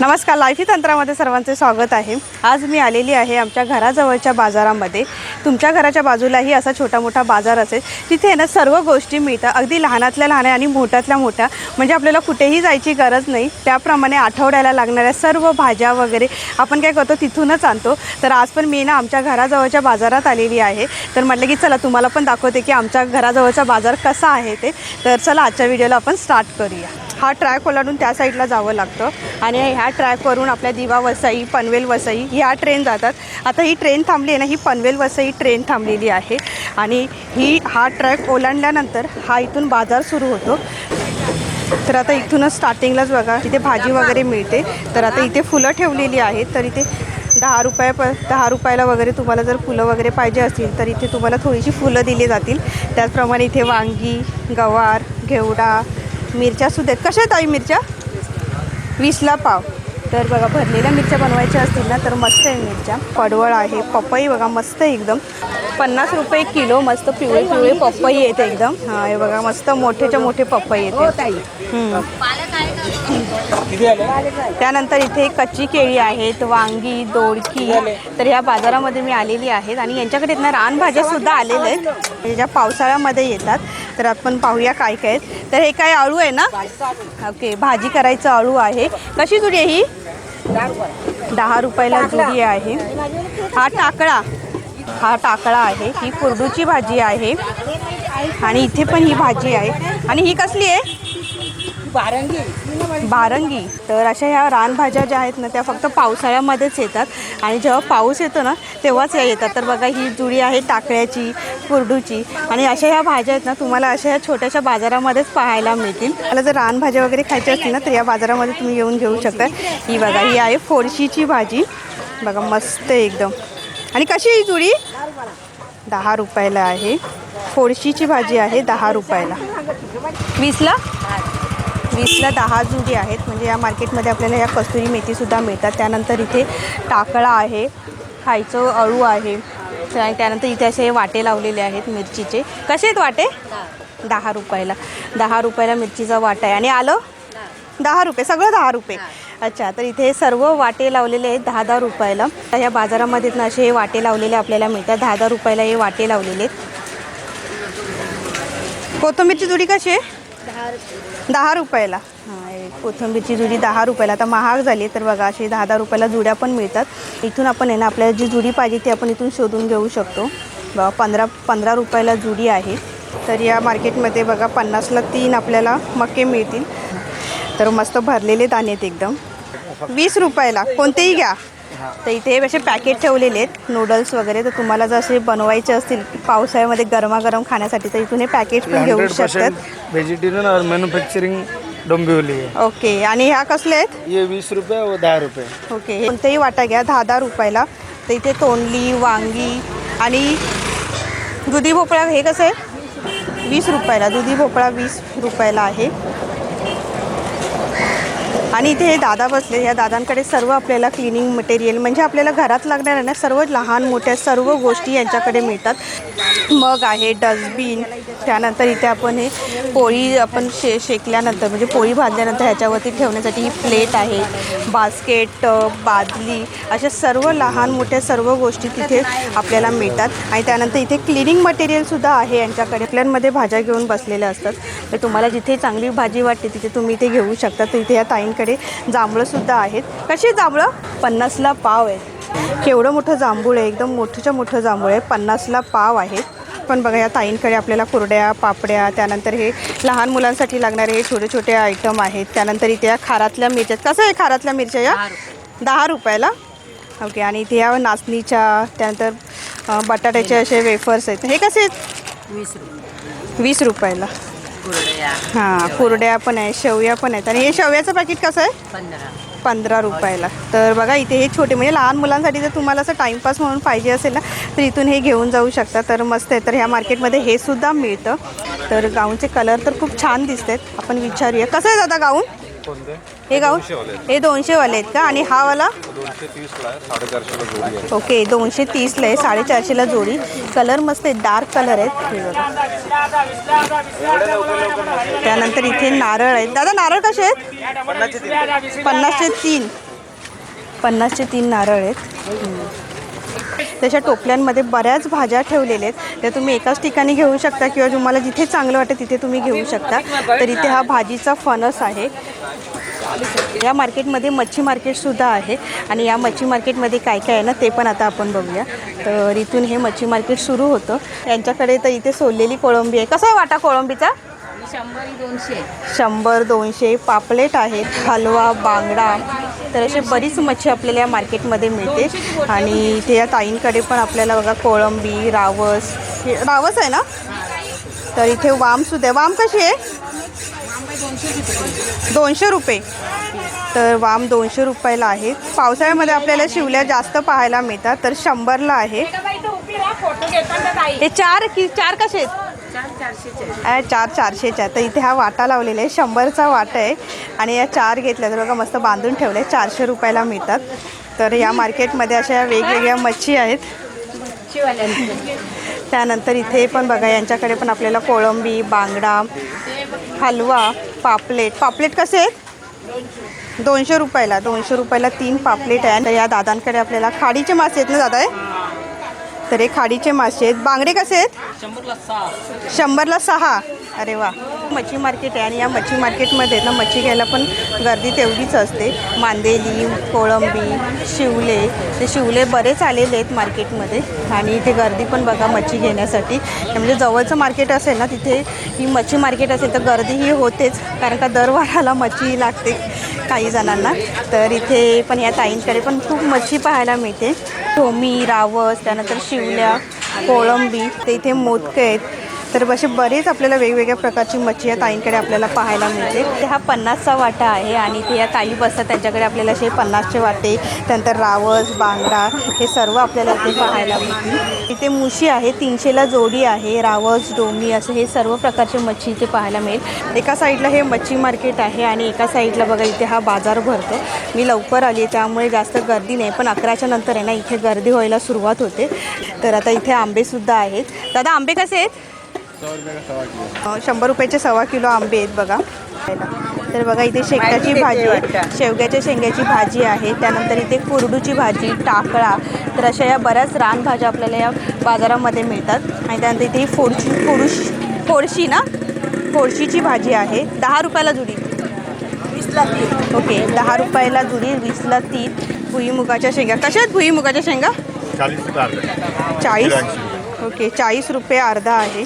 नमस्कार लाईफी तंत्रामध्ये सर्वांचे स्वागत आहे. आज मी आलेली आहे आमच्या घराजवळच्या बाजारामध्ये. तुमच्या घराच्या बाजूलाही असा छोटा मोठा बाजार असेल तिथे ना सर्व गोष्टी मिळतात. अगदी लहानातल्या लहान आणि मोठ्यातल्या मोठ्या. म्हणजे आपल्याला कुठेही जायची गरज नाही. त्याप्रमाणे आठवड्याला लागणाऱ्या सर्व भाज्या वगैरे आपण काय करतो तिथूनच आणतो. तर आज पण मी ना आमच्या घराजवळच्या बाजारात आलेली आहे. तर म्हटलं की चला तुम्हाला पण दाखवते की आमच्या घराजवळचा बाजार कसा आहे ते. तर चला आजच्या व्हिडिओला आपण स्टार्ट करूया. हा ट्रॅक ओलांडून त्या साईडला जावं लागतं. आणि ह्या ट्रॅकवरून आपल्या दिवा वसई पनवेल वसई ह्या ट्रेन जातात. आता ही ट्रेन थांबली आहे ना ही पनवेल वसई ट्रेन थांबलेली आहे. आणि ही हा ट्रॅक ओलांडल्यानंतर हा इथून बाजार सुरू होतो. तर आता इथूनच स्टार्टिंगलाच बघा इथे भाजी वगैरे मिळते. तर आता इथे फुलं ठेवलेली आहेत तर इथे दहा रुपया प दहा रुपयाला वगैरे तुम्हाला जर फुलं वगैरे पाहिजे असतील तर इथे तुम्हाला थोडीशी फुलं दिली जातील. त्याचप्रमाणे इथे वांगी गवार घेवडा मिरच्यासुद्धा आहेत कशा आहेत ताई मिरच्या? वीसला पाव. तर बघा भरलेल्या मिरच्या बनवायच्या असतील ना तर मस्त आहे मिरच्या. पडवळ आहे पपई बघा मस्त आहे एकदम. पन्नास रुपये किलो मस्त पिवळे पिवळे पपई येते एकदम. हा हे बघा मस्त मोठेच्या मोठे पपई येते. हम्म. त्यानंतर इथे कच्ची केळी आहेत वांगी दोडकी. तर ह्या बाजारामध्ये मी आलेली आहेत आणि यांच्याकडे ना रानभाज्या सुद्धा आलेल्या आहेत. हे ज्या पावसाळ्यामध्ये येतात तर आपण पाहूया काय काय आहेत. तर हे काय आळू आहे ना? ओके भाजी करायचं आळू आहे. कशी जुडी आहे ही? दहा रुपयाला जुडी आहे. हा टाकळा. हा टाकळा आहे. ही कुरडूची भाजी आहे. आणि इथे पण ही भाजी आहे. आणि ही कसली आहे? बारंगी. बारंगी. तर अशा ह्या रानभाज्या ज्या आहेत ना त्या फक्त पावसाळ्यामध्येच येतात. आणि जेव्हा पाऊस येतो ना तेव्हाच या येतात. तर बघा ही जुडी आहे टाकळ्याची कुरडूची. आणि अशा ह्या भाज्या आहेत ना तुम्हाला अशा ह्या छोट्याशा बाजारामध्येच पाहायला मिळतील. मला जर रानभाज्या वगैरे खायच्या असतील ना तर या बाजारामध्ये तुम्ही येऊन घेऊ शकता. ही बघा ही आहे फोडशीची भाजी. बघा मस्त आहे एकदम. आणि कशी ही जुडी? दहा रुपयाला आहे. फोडशीची भाजी आहे दहा रुपयाला. वीसला? वीसला दहा जुडी आहेत. म्हणजे या मार्केटमध्ये आपल्याला या कस्तुरी मेथीसुद्धा मिळतात. त्यानंतर इथे टाकळा आहे खायचं अळू आहे त्यानंतर इथे असे वाटे लावलेले आहेत मिरचीचे. कसे आहेत वाटे? दहा रुपयाला. दहा रुपयाला मिरचीचा वाटा आहे. आणि आलं? दहा रुपये. सगळं दहा रुपये. अच्छा तर इथे सर्व वाटे लावलेले आहेत दहा दहा रुपयाला. तर ह्या बाजारामध्ये ना असे हे वाटे लावलेले आपल्याला मिळतात. दहा दहा रुपयाला हे वाटे लावलेले आहेत. कोथिंबीरची जुडी कशी आहे? दहा रुपयाला. हां कोथिंबीरची जुडी दहा रुपयाला. आता महाग झाली तर बघा अशी दहा दहा रुपयाला जुड्या पण मिळतात. इथून आपण आहे ना आपल्याला जी जुडी पाहिजे ती आपण इथून शोधून घेऊ शकतो. बघा पंधरा पंधरा रुपयाला जुडी आहे. तर या मार्केटमध्ये बघा पन्नासला तीन आपल्याला मके मिळतील. तर मस्त भरलेले दाणे आहेत एकदम. वीस रुपयाला कोणतेही घ्या. तर इथे असे पॅकेट ठेवलेले आहेत नूडल्स वगैरे. तर तुम्हाला जर असे बनवायचे असतील पावसाळ्यामध्ये गरमागरम खाण्यासाठी तर इथून हे पॅकेट पण घेऊ शकतात. परसेंट वेजिटेरियन और मैन्युफैक्चरिंग डोंबिवली ओके आणि ह्या कसले आहेत? ये बीस रुपये और दहा रुपये. ओके हे कोणतेही वाटा घ्या दहा दहा रुपयाला. तर इथे तोंडली वांगी आणि दुधी भोपळा हे कसं आहे? वीस रुपयाला दुधी भोपळा वीस रुपयाला आहे. आणि इथे हे दादा बसले या दादांकडे सर्व आपल्याला क्लिनिंग मटेरियल म्हणजे आपल्याला घरात लागणाऱ्या ना सर्व लहान मोठ्या सर्व गोष्टी यांच्याकडे मिळतात. मग आहे डस्टबिन त्यानंतर इथे आपण हे पोळी आपण शे शेकल्यानंतर म्हणजे पोळी भाजल्यानंतर ह्याच्यावरती ठेवण्यासाठी ही प्लेट आहे. बास्केट बादली अशा सर्व लहान मोठ्या सर्व गोष्टी तिथे आपल्याला मिळतात. आणि त्यानंतर इथे क्लिनिंग मटेरियलसुद्धा आहे यांच्याकडे. प्लॅनमध्ये भाज्या घेऊन बसलेल्या असतात. तर तुम्हाला जिथे चांगली भाजी वाटते तिथे तुम्ही इथे घेऊ शकता. तर इथे या ताईंकडे जांभळंसुद्धा आहेत. कशी जांभळं? पन्नासला पाव आहे केवढं मोठं जांभूळ आहे. एकदम मोठंच्या मोठं जांभूळ आहे. पन्नासला पाव आहेत. पण बघा या ताईंकडे आपल्याला कुरड्या पापड्या त्यानंतर हे लहान मुलांसाठी लागणारे हे छोटे छोटे आयटम आहेत. त्यानंतर इथे या खारातल्या मिरच्या कसं आहे खारातल्या मिरच्या या? दहा रुपयाला? ओके आणि इथे या नाचणीच्या त्यानंतर बटाट्याचे असे वेफर्स आहेत. हे कसे आहेत? वीस रुपये. वीस रुपयाला. हां कुरड्या पण आहेत शेवया पण आहेत. आणि हे शेवयाचं पॅकेट कसं आहे? पंधरा. पंधरा रुपयाला. तर बघा इथे हे छोटे म्हणजे लहान मुलांसाठी जर तुम्हाला असं टाईमपास म्हणून पाहिजे असेल ना तर इथून हे घेऊन जाऊ शकता. तर मस्त आहे. तर ह्या मार्केटमध्ये हे सुद्धा मिळतं. तर गाऊनचे कलर तर खूप छान दिसत आहेत आपण विचारूया. कसं आहे दादा गाऊन? हे गाऊन हे दोनशेवाले आहेत का? आणि हा वाला? दोनशे ओके दोनशे तीसला आहे. साडेचारशेला जोडी. कलर मस्त आहे डार्क कलर आहेत. त्यानंतर इथे नारळ आहेत. दादा नारळ कसे आहेत? पन्नासचे तीन. पन्नासचे तीन. नारळ आहेत. त्याच्या टोपल्यांमध्ये बऱ्याच भाज्या ठेवलेल्या आहेत. त्या तुम्ही एकाच ठिकाणी घेऊ शकता किंवा तुम्हाला जिथे चांगलं वाटेल तिथे तुम्ही घेऊ शकता. तर इथे हा भाजीचा फणस आहे. या मार्केटमध्ये मच्छी मार्केटसुद्धा आहे. आणि या मच्छी मार्केटमध्ये काय काय आहे ना ते पण आता आपण बघूया. तर इथून हे मच्छी मार्केट सुरू होतं. यांच्याकडे तर इथे सोललेली कोळंबी आहे. कसा आहे वाटा कोळंबीचा? शंभर दोनशे. शंभर दोनशे पापलेट आहेत. हलवा बांगडा तर अशी बरीच मच्छी आपल्याला या मार्केटमध्ये मिळते. आणि इथे या ताईंकडे पण आपल्याला बघा कोळंबी रावस हे रावस आहे ना? तर इथे वामसुद्धा वाम कशी आहे? दोनशे रुपये. तर वाम दोनशे रुपयाला आहे. पावसाळ्यामध्ये आपल्याला शिवल्या जास्त पाहायला मिळतात तर शंभरला आहे. हे चार की चार कसे आहेत? चार चारशेचे आहे चार चारशेच्या तर इथे हा वाटा लावलेला आहे. शंभरचा वाटा आहे. आणि या चार घेतल्या तर बघा मस्त बांधून ठेवले चारशे रुपयाला मिळतात. तर या मार्केटमध्ये अशा वेगवेगळ्या मच्छी आहेत. त्यानंतर इथे पण बघा यांच्याकडे पण आपल्याला कोळंबी बांगडा हलवा पापलेट. पापलेट कसे आहेत? दोनशे रुपयाला. दोनशे रुपयाला तीन पापलेट आहे. तर या दादांकडे आपल्याला खाडीचे मासे आहेत ना दादा? आहे तर हे खाडीचे मासे आहेत. बांगडे कसे आहेत? शंभरला सहा. अरे वा. मच्छी मार्केट आहे आणि या मच्छी मार्केटमध्ये ना मच्छी घ्यायला पण गर्दी तेवढीच असते. मांदेली कोळंबी शिवले. ते शिवले बरेच आलेले आहेत मार्केटमध्ये आणि इथे गर्दी पण बघा मच्छी घेण्यासाठी. म्हणजे जवळचं मार्केट असेल ना तिथे ही मच्छी मार्केट असेल तर गर्दी ही होतेच कारण का दरवाराला मच्छी लागते काही जणांना. तर इथे पण या ताईंकडे पण खूप मच्छी पाहायला मिळते. ठोमी रावस त्यानंतर शिवल्या कोळंबी ते इथे मोदकं आहेत. तर असे बरेच आपल्याला वेगवेगळ्या प्रकारची मच्छी या ताईंकडे आपल्याला पाहायला मिळते. ते हा पन्नासचा वाटा आहे आणि ते या ताई बसतात. त्यांच्याकडे आपल्याला असे पन्नासचे वाटे त्यानंतर रावस बांगडा हे सर्व आपल्याला इथे पाहायला मिळतील. इथे मुशी आहे तीनशेला जोडी आहे रावस डोमी असं हे सर्व प्रकारचे मच्छी इथे पाहायला मिळेल. एका साईडला हे मच्छी मार्केट आहे आणि एका साईडला बघा इथे हा बाजार भरतो. मी लवकर आली आहे त्यामुळे जास्त गर्दी नाही पण अकराच्या नंतर आहे ना इथे गर्दी व्हायला सुरुवात होते. तर आता इथे आंबेसुद्धा आहेत. दादा आंबे कसे आहेत? शंभर रुपयाचे सव्वा किलो आंबे आहेत बघा. तर बघा इथे शेंगाची भाजी शेवग्याच्या शेंग्याची भाजी आहे. त्यानंतर इथे कुरडूची भाजी टाकळा. तर अशा या बऱ्याच रानभाज्या आपल्याला या बाजारामध्ये मिळतात. आणि त्यानंतर इथे ही फोडशी फोडूश फोडशी ना? फोडशीची भाजी आहे. दहा रुपयाला जुडी. वीसला तीन. ओके दहा रुपयाला जुडी वीसला तीन. भुईमुगाच्या शेंगा. कशा आहेत भुईमुगाच्या शेंगा? चाळीस ओके चाळीस रुपये अर्धा आहे.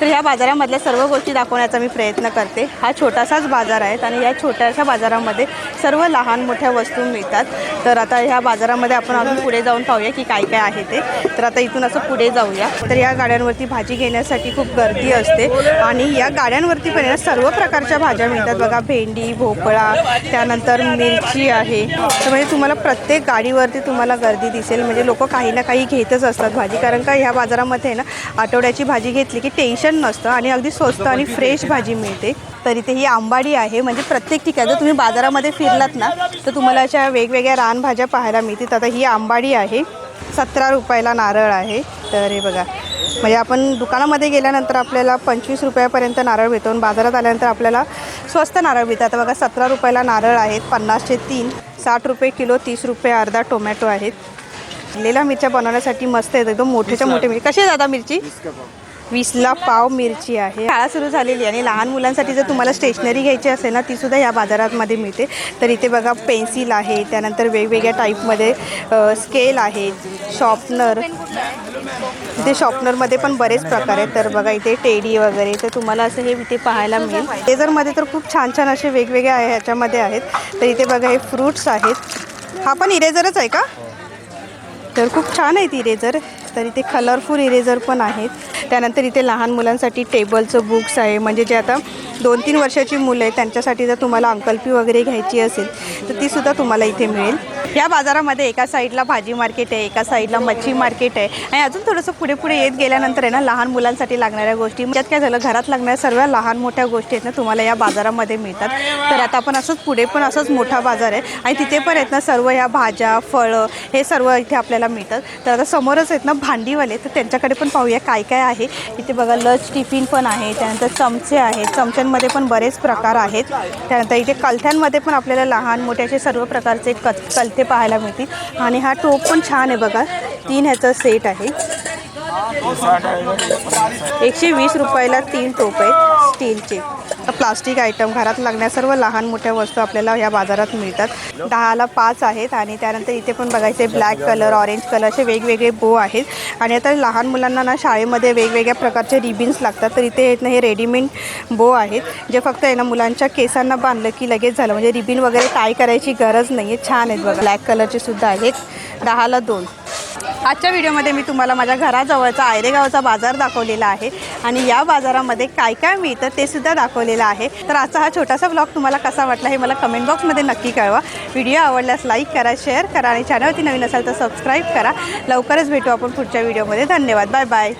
तर ह्या बाजारामधल्या सर्व गोष्टी दाखवण्याचा मी प्रयत्न करते. हा छोटासाच बाजार आहे आणि या छोट्याशा बाजारामध्ये सर्व लहान मोठ्या वस्तू मिळतात. तर आता ह्या बाजारामध्ये आपण अजून पुढे जाऊन पाहूया की काय काय आहे ते. तर आता इथून असं पुढे जाऊया. तर या गाड्यांवरती भाजी घेण्यासाठी खूप गर्दी असते आणि या गाड्यांवरती पण ना सर्व प्रकारच्या भाज्या मिळतात. बघा भेंडी भोपळा त्यानंतर मिरची आहे. तर म्हणजे तुम्हाला प्रत्येक गाडीवरती तुम्हाला गर्दी दिसेल. म्हणजे लोक काही ना काही घेतच असतात भाजी. कारण का ह्या बाजारामध्ये आहे ना आठवड्याची भाजी घेतली की टेन्शन नसतं आणि अगदी स्वस्त आणि फ्रेश भाजी मिळते. तर इथे ही आंबाडी आहे. म्हणजे प्रत्येक ठिकाणी जर तुम्ही बाजारामध्ये फिरलात ना तर तुम्हाला अशा वेगवेगळ्या रानभाज्या पाहायला मिळतील. आता ही आंबाडी आहे. सतरा रुपयाला नारळ आहे. तर हे बघा. म्हणजे आपण दुकानामध्ये गेल्यानंतर आपल्याला पंचवीस रुपयापर्यंत नारळ मिळतो आणि बाजारात आल्यानंतर आपल्याला स्वस्त नारळ मिळतं आता बघा सतरा रुपयाला नारळ आहेत. पन्नासचे तीन. साठ रुपये किलो तीस रुपये अर्धा टोमॅटो आहेत. लेला मिरच्या बनवण्यासाठी मस्त आहेत. एकदम मोठ्याच्या मोठे मिरची कशी दादा मिरची? वीसला पाव मिरची आहे. शाळा सुरू झालेली आणि लहान मुलांसाठी जर तुम्हाला स्टेशनरी घ्यायची असेल ना ती सुद्धा या बाजारामध्ये मिळते. तर इथे बघा पेन्सिल आहे त्यानंतर वेगवेगळ्या टाईपमध्ये स्केल आहे शॉपनर इथे शॉर्पनरमध्ये पण बरेच प्रकार आहेत. तर बघा इथे टेडी वगैरे तर तुम्हाला असं हे इथे पाहायला मिळेल. लेझरमध्ये तर खूप छान छान असे वेगवेगळे आहे ह्याच्यामध्ये आहेत. तर इथे बघा हे फ्रूट्स आहेत. हा पण इरेझरच आहे का? तर खूप छान आहेत इरेझर तर इथे कलरफुल इरेझर पण आहेत. त्यानंतर इथे लहान मुलांसाठी टेबलचं बुक्स आहे. म्हणजे जे आता दोन तीन वर्षाची मुलं आहेत त्यांच्यासाठी जर तुम्हाला अंकल्पी वगैरे घ्यायची असेल तर तीसुद्धा तुम्हाला इथे मिळेल. या बाजारामध्ये एका साईडला भाजी मार्केट आहे एका साईडला मच्छी मार्केट आहे. आणि अजून थोडंसं पुढे पुढे येत गेल्यानंतर आहे ना लहान मुलांसाठी लागणाऱ्या गोष्टी त्यात काय झालं घरात लागणाऱ्या सर्व लहान मोठ्या गोष्टी आहेत ना तुम्हाला या बाजारामध्ये मिळतात. तर आता आपण असंच पुढे पण असंच मोठा बाजार आहे. आणि तिथे पण आहेत ना सर्व ह्या भाज्या फळं हे सर्व इथे आपल्याला मिळतात. तर आता समोरच आहेत ना भांडीवाले तर त्यांच्याकडे पण पाहूया काय काय आहे. इथे बघा लच टिफिन पण आहे त्यानंतर चमचे आहेत. चमच्यांमध्ये पण बरेच प्रकार आहेत. त्यानंतर इथे कलथ्यांमध्ये पण आपल्याला लहान मोठे असे सर्व प्रकारचे क कलथे पाहायला मिळतील. आणि हा टोप पण छान आहे बघा. तीन ह्याचा सेट आहे. एकशे वीस रुपयाला तीन टोप आहेत स्टीलचे प्लास्टिक आयटम घरात लागण्या सर्व लहान मोठ्या वस्तू आपल्याला या बाजारात मिळतात. दहाला पाच आहेत आणि त्यानंतर इथे पण बघायचे ब्लॅक कलर ऑरेंज कलर असे वेगवेगळे बो आहेत. आणि आता लहान मुलांना ना शाळेमध्ये वेगवेगळ्या प्रकारचे रिबिन्स लागतात. तर इथे येत ना हे रेडीमेड बो आहेत. जे फक्त आहे ना मुलांच्या केसांना बांधलं की लगेच झालं. म्हणजे रिबिन वगैरे टाय करायची गरज नाही आहे छान आहेत बघा. ब्लॅक कलरचे सुद्धा आहेत. दहाला दोन. आजच्या व्हिडिओमध्ये मी तुम्हाला माझ्या घराजवळचा आयरेगावचा बाजार दाखवलेला आहे आणि या बाजारामध्ये काय काय मिळतं ते सुद्धा दाखवलेलं आहे. तर आजचा हा छोटासा ब्लॉग तुम्हाला कसा वाटला हे मला कमेंट बॉक्समध्ये नक्की कळवा. व्हिडिओ आवडल्यास लाईक करा शेअर करा आणि चॅनलवरती नवीन असाल तर सबस्क्राईब करा. लवकरच भेटू आपण पुढच्या व्हिडिओमध्ये. धन्यवाद. Bye bye